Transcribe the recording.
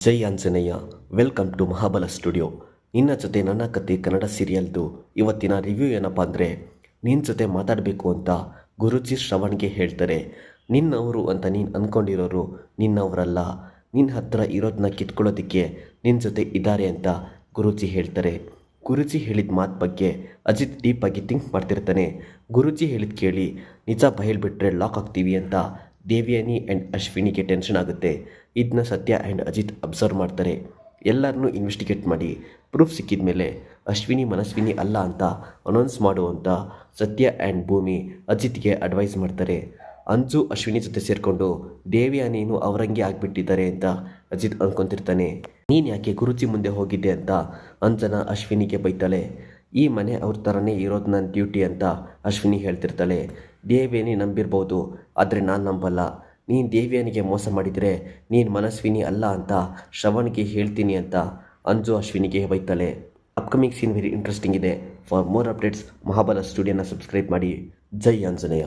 Jai Anjaneya, welcome to Mahabala studio. ನಿನ್ನ ಜೊತೆ ನನ್ನ ಕತೆ ಕನ್ನಡ ಸೀರಿಯಲ್ದು ಇವತ್ತಿನ ರಿವ್ಯೂ ಏನಪ್ಪ ಅಂದರೆ ನಿನ್ನ ಜೊತೆ ಮಾತಾಡಬೇಕು ಅಂತ ಗುರುಜಿ ಶ್ರವಣ್ಗೆ ಹೇಳ್ತಾರೆ. ನಿನ್ನವರು ಅಂತ ನೀನು ಅಂದ್ಕೊಂಡಿರೋರು ನಿನ್ನವರಲ್ಲ. ನಿನ್ನ ಹತ್ರ ಇರೋದನ್ನ ಕಿತ್ಕೊಳ್ಳೋದಕ್ಕೆ ನಿನ್ನ ಜೊತೆ ಇದ್ದಾರೆ ಅಂತ ಗುರುಜಿ ಹೇಳ್ತಾರೆ. ಗುರುಜಿ ಹೇಳಿದ ಮಾತು ಬಗ್ಗೆ ಅಜಿತ್ ಡೀಪಾಗಿ ಥಿಂಕ್ ಮಾಡ್ತಿರ್ತಾನೆ. ಗುರುಜಿ ಹೇಳಿದ ಕೇಳಿ, ನಿಜ ಬಯಲ್ಬಿಟ್ರೆ ಲಾಕ್ ಆಗ್ತೀವಿ ಅಂತ ದೇವ್ಯಾನಿ ಆ್ಯಂಡ್ ಅಶ್ವಿನಿಗೆ ಟೆನ್ಷನ್ ಆಗುತ್ತೆ. ಇದನ್ನ ಸತ್ಯ ಆ್ಯಂಡ್ ಅಜಿತ್ ಅಬ್ಸರ್ವ್ ಮಾಡ್ತಾರೆ. ಎಲ್ಲರನ್ನೂ ಇನ್ವೆಸ್ಟಿಗೇಟ್ ಮಾಡಿ. ಪ್ರೂಫ್ ಸಿಕ್ಕಿದ ಮೇಲೆ ಅಶ್ವಿನಿ ಮನಸ್ವಿನಿ ಅಲ್ಲ ಅಂತ ಅನೌನ್ಸ್ ಮಾಡುವಂಥ ಸತ್ಯ ಆ್ಯಂಡ್ ಭೂಮಿ ಅಜಿತ್ಗೆ ಅಡ್ವೈಸ್ ಮಾಡ್ತಾರೆ. ಅಂಜು ಅಶ್ವಿನಿ ಜೊತೆ ಸೇರಿಕೊಂಡು ದೇವ್ಯಾನಿನು ಅವರಂಗೆ ಆಗಿಬಿಟ್ಟಿದ್ದಾರೆ ಅಂತ ಅಜಿತ್ ಅಂದ್ಕೊತಿರ್ತಾನೆ ನೀನು ಯಾಕೆ ಗುರುಜಿ ಮುಂದೆ ಹೋಗಿದ್ದೆ ಅಂತ ಅಂಜನ ಅಶ್ವಿನಿಗೆ ಬೈತಾಳೆ. ಈ ಮನೆ ಅವ್ರ ಥರನೇ ಇರೋದು ನನ್ನ ಡ್ಯೂಟಿ ಅಂತ ಅಶ್ವಿನಿ ಹೇಳ್ತಿರ್ತಾಳೆ. ದೇವಿಯನ್ನೇ ನಂಬಿರ್ಬೋದು, ಆದರೆ ನಾನು ನಂಬಲ್ಲ. ನೀನು ದೇವಿಯನಿಗೆ ಮೋಸ ಮಾಡಿದರೆ ನೀನು ಮನಸ್ವಿನಿ ಅಲ್ಲ ಅಂತ ಶ್ರವಣ್ಗೆ ಹೇಳ್ತೀನಿ ಅಂತ ಅಂಜು ಅಶ್ವಿನಿಗೆ ಬೈತಾಳೆ. ಅಪ್ಕಮಿಂಗ್ ಸೀನ್ ವೆರಿ ಇಂಟ್ರೆಸ್ಟಿಂಗ್ ಇದೆ. ಫಾರ್ ಮೋರ್ ಅಪ್ಡೇಟ್ಸ್ ಮಹಾಬಲ ಸ್ಟುಡಿಯೋನ ಸಬ್ಸ್ಕ್ರೈಬ್ ಮಾಡಿ. ಜೈ ಆಂಜನೇಯ.